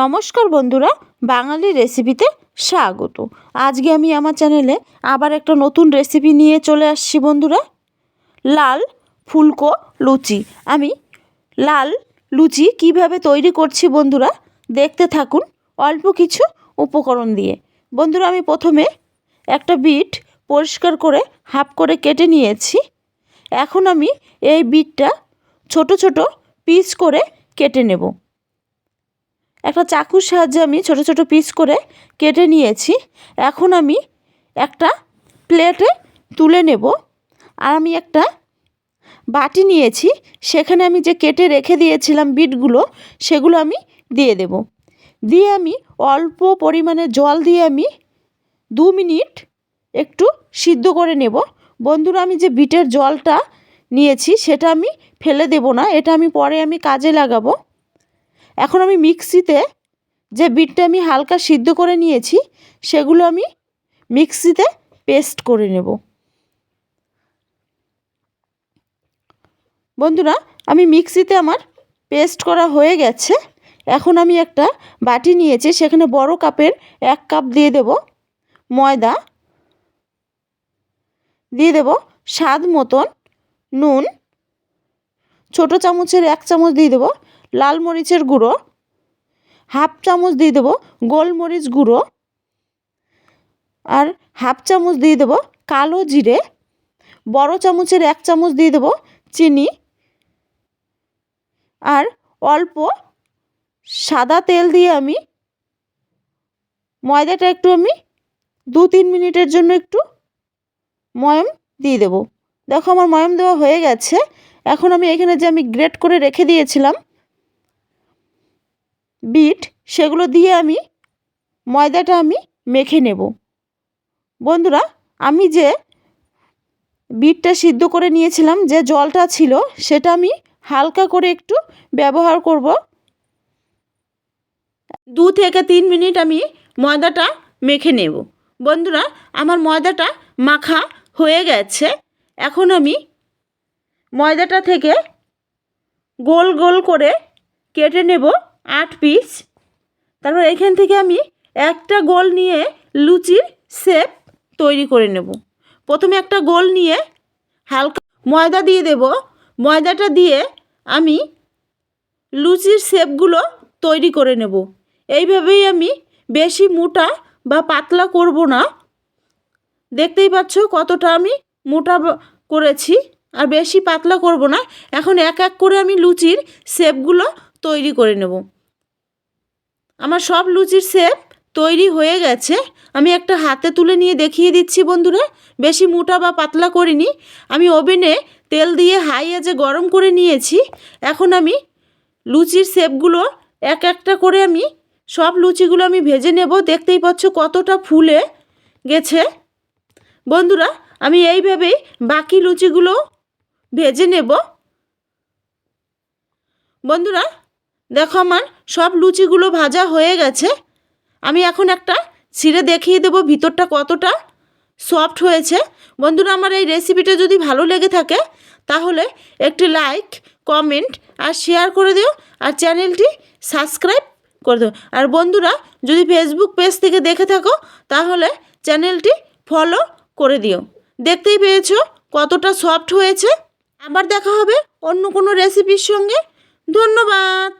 নমস্কার বন্ধুরা, বাঙালি রেসিপিতে স্বাগত। আজকে আমি আমার চ্যানেলে আবার একটা নতুন রেসিপি নিয়ে চলে আসছি বন্ধুরা। লাল ফুলকো লুচি। আমি লাল লুচি কীভাবে তৈরি করছি বন্ধুরা, দেখতে থাকুন অল্প কিছু উপকরণ দিয়ে। বন্ধুরা, আমি প্রথমে একটা বিট পরিষ্কার করে হাফ করে কেটে নিয়েছি। এখন আমি এই বিটটা ছোট ছোট পিস করে কেটে নেব। একটা চাকুর সাহায্যে আমি ছোট ছোট পিস করে কেটে নিয়েছি। এখন আমি একটা প্লেটে তুলে নেব। আর আমি একটা বাটি নিয়েছি। সেখানে আমি যে কেটে রেখে দিয়েছিলাম বিটগুলো, সেগুলো আমি দিয়ে দেব। দিয়ে আমি অল্প পরিমাণে জল দিয়ে আমি দু মিনিট একটু সিদ্ধ করে নেব। বন্ধুরা, আমি যে বিটের জলটা নিয়েছি, সেটা আমি ফেলে দেব না। এটা আমি পরে আমি কাজে লাগাবো। এখন আমি মিক্সিতে যে বিটটা আমি হালকা সিদ্ধ করে নিয়েছি, সেগুলো আমি মিক্সিতে পেস্ট করে নেব। বন্ধুরা, আমি মিক্সিতে আমার পেস্ট করা হয়ে গেছে। এখন আমি একটা বাটি নিয়েছি, সেখানে বড় কাপের এক কাপ দিয়ে দেব ময়দা। দিয়ে দেব স্বাদ মতন নুন। ছোট চামচের এক চামচ দিয়ে দেবো লাল মরিচের গুঁড়ো, হাফ চামচ দিয়ে দেবো গোলমরিচ গুঁড়ো আর হাফ চামচ দিয়ে দেবো কালো জিরে, বড় চামচের এক চামচ দিয়ে দেবো চিনি আর অল্প সাদা তেল দিয়ে আমি ময়দাটা একটু আমি দু তিন মিনিটের জন্য একটু ময়ম দিয়ে দেবো। দেখো আমার ময়ম দেওয়া হয়ে গেছে। এখন আমি এখানে যে আমি গ্রেট করে রেখে দিয়েছিলাম বিট, সেগুলো দিয়ে আমি ময়দাটা আমি মেখে নেব। বন্ধুরা, আমি যে বিটটা সিদ্ধ করে নিয়েছিলাম, যে জলটা ছিল, সেটা আমি হালকা করে একটু ব্যবহার করব। দু থেকে তিন মিনিট আমি ময়দাটা মেখে নেব। বন্ধুরা, আমার ময়দাটা মাখা হয়ে গেছে। এখন আমি ময়দাটা থেকে গোল গোল করে কেটে নেব। আট পিস তারপর এখান থেকে আমি একটা গোল নিয়ে লুচির শেপ তৈরি করে নেব। প্রথমে একটা গোল নিয়ে হালকা ময়দা দিয়ে দেব। ময়দাটা দিয়ে আমি লুচির শেপগুলো তৈরি করে নেব। এইভাবেই আমি বেশি মোটা বা পাতলা করব না। দেখতেই পাচ্ছ কতটা আমি মোটা করেছি আর বেশি পাতলা করব না। এখন এক এক করে আমি লুচির শেপগুলো তৈরি করে নেব। আমার সব লুচির শেপ তৈরি হয়ে গেছে। আমি একটা হাতে তুলে নিয়ে দেখিয়ে দিচ্ছি বন্ধুরা। বেশি মোটা বা পাতলা করিনি। আমি ওভেনে তেল দিয়ে হাই আজে গরম করে নিয়েছি। এখন আমি লুচির শেপগুলো এক একটা করে আমি সব লুচিগুলো আমি ভেজে নেব। দেখতেই পাচ্ছ কতটা ফুলে গেছে। বন্ধুরা, আমি এইভাবেই বাকি লুচিগুলো ভেজে নেব। বন্ধুরা দেখো আমার, সব লুচিগুলো ভাজা হয়ে গেছে। আমি এখন একটা ছিঁড়ে দেখিয়ে দেবো ভিতরটা কতটা সফট হয়েছে। বন্ধুরা, আমার এই রেসিপিটা যদি ভালো লেগে থাকে, তাহলে একটি লাইক কমেন্ট আর শেয়ার করে দিও আর চ্যানেলটি সাবস্ক্রাইব করে দিও। আর বন্ধুরা, যদি ফেসবুক পেজ থেকে দেখে থাকো, তাহলে চ্যানেলটি ফলো করে দিও। দেখতেই পেয়েছ কতটা সফট হয়েছে? আবার দেখা হবে অন্য কোনো রেসিপির সঙ্গে। ধন্যবাদ!